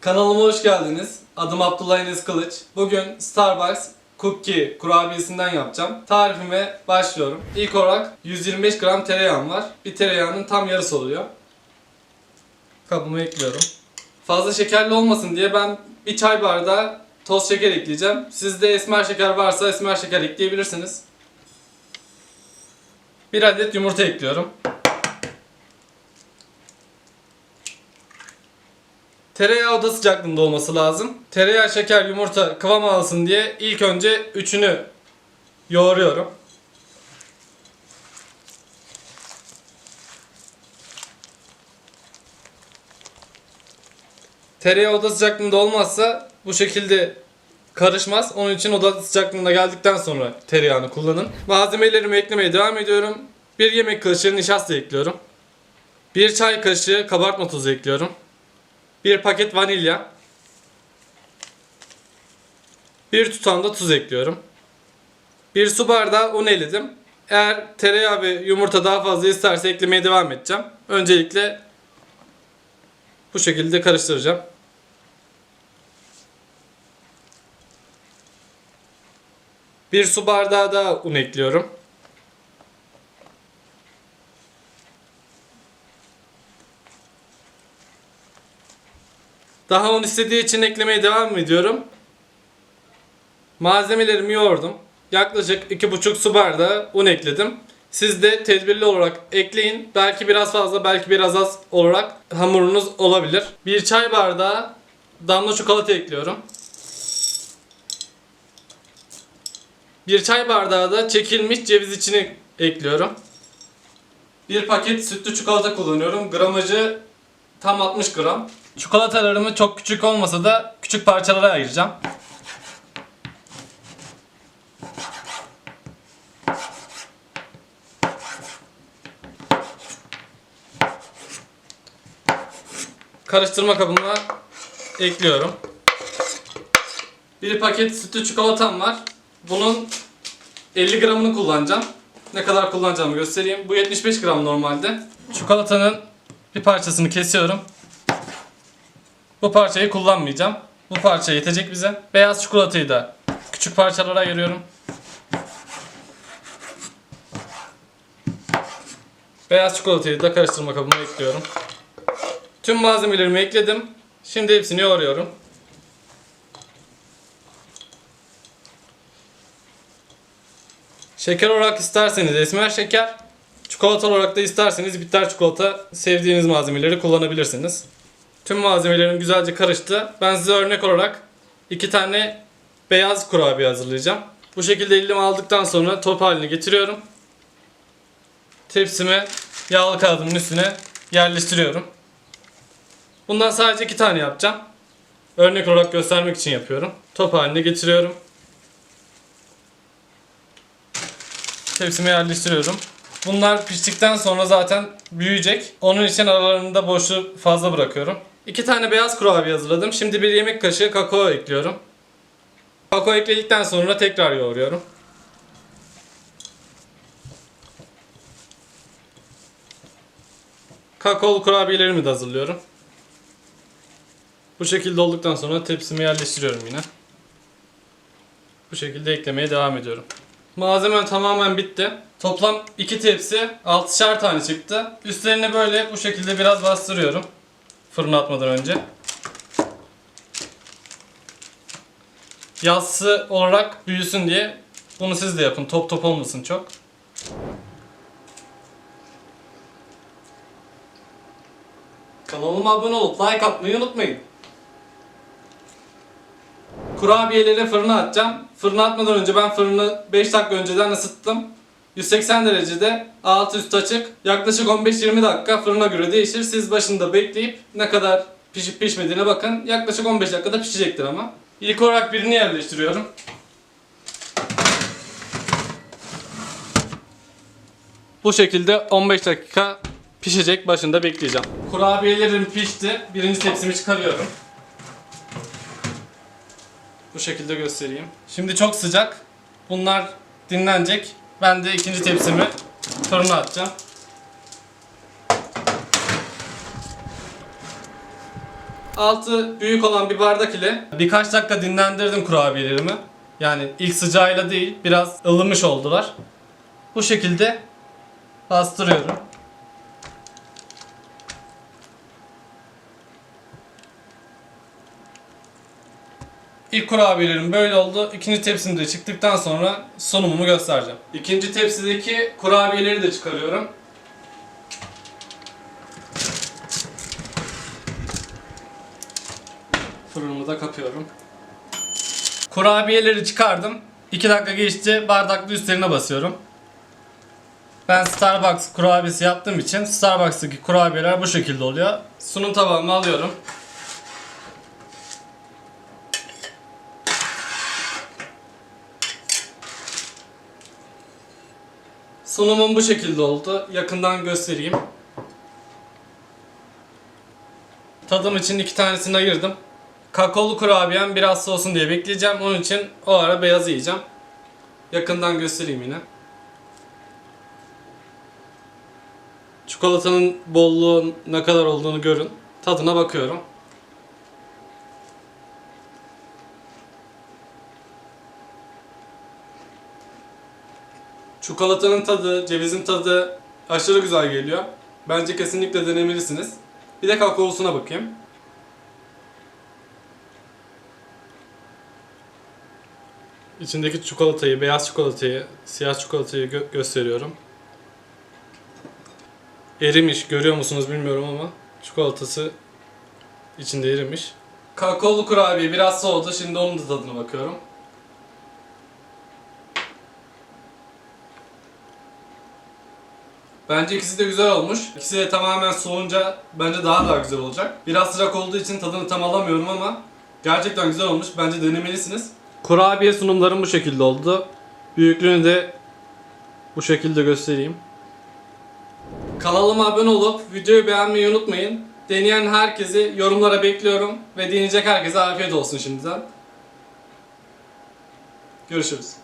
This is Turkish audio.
Kanalıma hoş geldiniz. Adım Abdullah Enes Kılıç. Bugün Starbucks Cookie kurabiyesinden yapacağım. Tarifime başlıyorum. İlk olarak 125 gram tereyağım var. Bir tereyağının tam yarısı oluyor. Kabıma ekliyorum. Fazla şekerli olmasın diye ben bir çay bardağı toz şeker ekleyeceğim. Sizde esmer şeker varsa esmer şeker ekleyebilirsiniz. Bir adet yumurta ekliyorum. Tereyağı oda sıcaklığında olması lazım. Tereyağı, şeker, yumurta kıvam alsın diye ilk önce üçünü yoğuruyorum. Tereyağı oda sıcaklığında olmazsa bu şekilde karışmaz. Onun için oda sıcaklığına geldikten sonra tereyağını kullanın. Malzemelerimi eklemeye devam ediyorum. Bir yemek kaşığı nişasta ekliyorum. Bir çay kaşığı kabartma tozu ekliyorum. Bir paket vanilya. Bir tutam da tuz ekliyorum. Bir su bardağı un eledim. Eğer tereyağı ve yumurta daha fazla isterse eklemeye devam edeceğim. Öncelikle bu şekilde karıştıracağım. Bir su bardağı da un ekliyorum. Daha un istediği için eklemeye devam ediyorum. Malzemelerimi yoğurdum. Yaklaşık 2,5 su bardağı un ekledim. Siz de tedbirli olarak ekleyin. Belki biraz fazla, belki biraz az olarak hamurunuz olabilir. Bir çay bardağı damla çikolata ekliyorum. Bir çay bardağı da çekilmiş ceviz içini ekliyorum. Bir paket sütlü çikolata kullanıyorum. Gramajı tam 60 gram. Çikolatalarımı çok küçük olmasa da küçük parçalara ayıracağım. Karıştırma kabına ekliyorum. Bir paket sütlü çikolatam var. Bunun 50 gramını kullanacağım. Ne kadar kullanacağımı göstereyim. Bu 75 gram normalde. Çikolatanın bir parçasını kesiyorum. Bu parçayı kullanmayacağım. Bu parça yetecek bize. Beyaz çikolatayı da küçük parçalara ayırıyorum. Beyaz çikolatayı da karıştırma kabıma ekliyorum. Tüm malzemelerimi ekledim. Şimdi hepsini yoğuruyorum. Şeker olarak isterseniz esmer şeker, çikolata olarak da isterseniz bitter çikolata sevdiğiniz malzemeleri kullanabilirsiniz. Tüm malzemelerim güzelce karıştı. Ben size örnek olarak iki tane beyaz kurabiye hazırlayacağım. Bu şekilde elime aldıktan sonra top haline getiriyorum. Tepsime yağlı kağıdımın üstüne yerleştiriyorum. Bundan sadece iki tane yapacağım. Örnek olarak göstermek için yapıyorum. Top haline getiriyorum. Tepsime yerleştiriyorum. Bunlar piştikten sonra zaten büyüyecek. Onun için aralarında boşluğu fazla bırakıyorum. İki tane beyaz kurabiye hazırladım. Şimdi bir yemek kaşığı kakao ekliyorum. Kakao ekledikten sonra tekrar yoğuruyorum. Kakaolu kurabiyelerimi de hazırlıyorum. Bu şekilde olduktan sonra tepsime yerleştiriyorum yine. Bu şekilde eklemeye devam ediyorum. Malzeme tamamen bitti. Toplam 2 tepsi 6'şer tane çıktı. Üstlerine böyle bu şekilde biraz bastırıyorum. Fırına atmadan önce. Yassı olarak büyüsün diye bunu siz de yapın. Top top olmasın çok. Kanalıma abone olup like atmayı unutmayın. Kurabiyeleri fırına atacağım. Fırına atmadan önce ben fırını 5 dakika önceden ısıttım. 180 derecede altı üst açık. Yaklaşık 15-20 dakika fırına göre değişir. Siz başında bekleyip ne kadar pişip pişmediğine bakın. Yaklaşık 15 dakikada pişecektir ama. İlk olarak birini yerleştiriyorum. Bu şekilde 15 dakika pişecek başında bekleyeceğim. Kurabiyelerim pişti. Birinci tepsimi çıkarıyorum. Bu şekilde göstereyim. Şimdi çok sıcak. Bunlar dinlenecek. Ben de ikinci tepsimi fırına atacağım. Altı büyük olan bir bardak ile birkaç dakika dinlendirdim kurabiyelerimi. Yani ilk sıcağıyla değil biraz ılımış oldular. Bu şekilde bastırıyorum. İlk kurabiyelerim böyle oldu. İkinci tepsim de çıktıktan sonra sunumumu göstereceğim. İkinci tepsideki kurabiyeleri de çıkarıyorum. Fırınımı da kapıyorum. Kurabiyeleri çıkardım. 2 dakika geçti. Bardaklı üstlerine basıyorum. Ben Starbucks kurabiyesi yaptığım için Starbucks'taki kurabiyeler bu şekilde oluyor. Sunum tabağımı alıyorum. Sunumum bu şekilde oldu. Yakından göstereyim. Tadım için iki tanesini ayırdım. Kakaolu kurabiyem biraz soğusun diye bekleyeceğim. Onun için o ara beyaz yiyeceğim. Yakından göstereyim yine. Çikolatanın bolluğu ne kadar olduğunu görün. Tadına bakıyorum. Çikolatanın tadı, cevizin tadı aşırı güzel geliyor. Bence kesinlikle denemelisiniz. Bir de kakaosuna bakayım. İçindeki çikolatayı, beyaz çikolatayı, siyah çikolatayı gö- gösteriyorum. Erimiş, görüyor musunuz bilmiyorum ama çikolatası içinde erimiş. Kakaolu kurabiye biraz soğudu, şimdi onun da tadına bakıyorum. Bence ikisi de güzel olmuş. İkisi de tamamen soğunca bence daha daha güzel olacak. Biraz sıcak olduğu için tadını tam alamıyorum ama gerçekten güzel olmuş. Bence denemelisiniz. Kurabiye sunumlarım bu şekilde oldu. Büyüklüğünü de bu şekilde göstereyim. Kanalıma abone olup videoyu beğenmeyi unutmayın. Deneyen herkesi yorumlara bekliyorum ve deneyecek herkese afiyet olsun şimdiden. Görüşürüz.